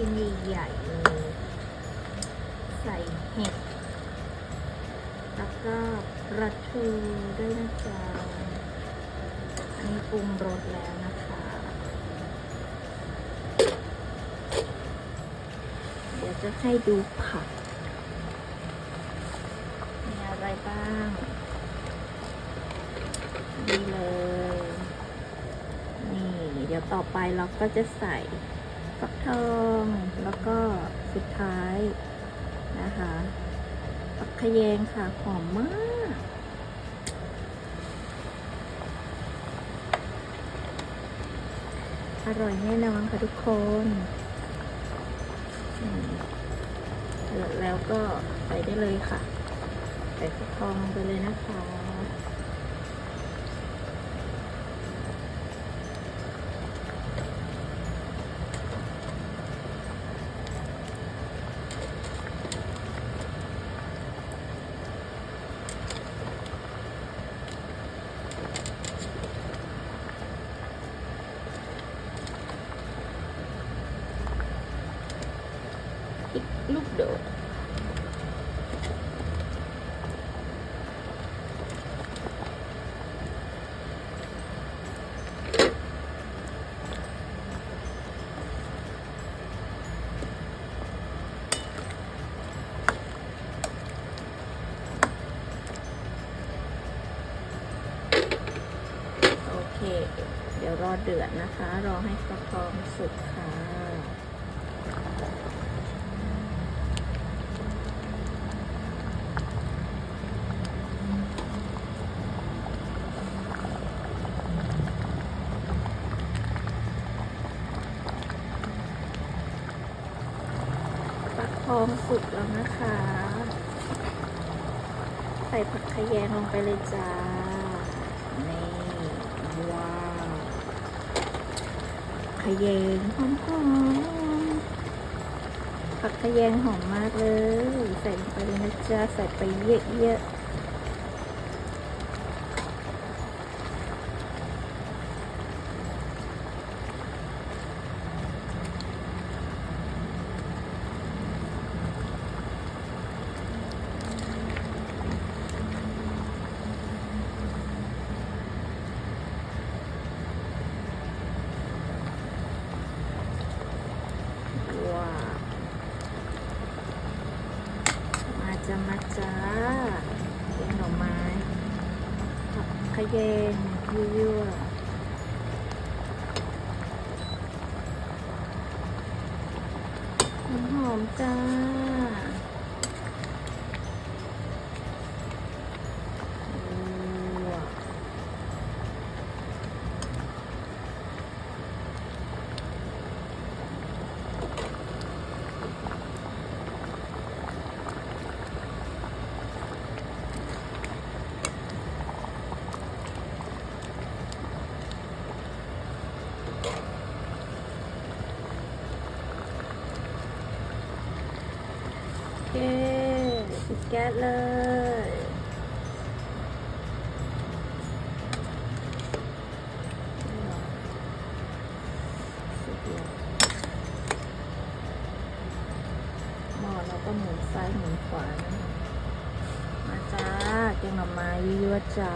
ชิ้นใหญ่ๆเลยใส่เห็ด แล้วก็ปลาทูด้วยนะจ๊ะอันนี้ปรุงรสแล้วนะคะเดี๋ยวจะให้ดูผัก มีอะไรบ้างนี่เลย นี่ เดี๋ยวต่อไปเราก็จะใส่ ฟักทองแล้วก็สุดท้ายนะคะฟักขยงค่ะหอมมากอร่อยแน่นอนค่ะทุกคนแล้วก็ใส่ได้เลยค่ะ ใส่ฟักทองลงไปเลยนะคะ พริก ลูกโดดโอเคเดี๋ยวรอเดือดนะคะ รอให้ฟักทองสุกค่ะ พร้อมสุกแล้วนะคะ ใส่ผักขยงลงไปเลยจ้า นี่ ว้าวขยงหอมหอมๆผักขยงหอมมากเลย ใส่ลงไปเลยนะจ๊ะ ใส่ไปเยอะๆ มาจะมาจ้าเลี้ยงหน่อไม้ผักขยงยั่วหอมจ้า ว้าว โอ เคปิดแก๊สเลยสุดแล้วหม้อเราก็หมุนซ้ายหมุนขวา มาจ้าแกงหน่อไม้ยั่วๆจ้า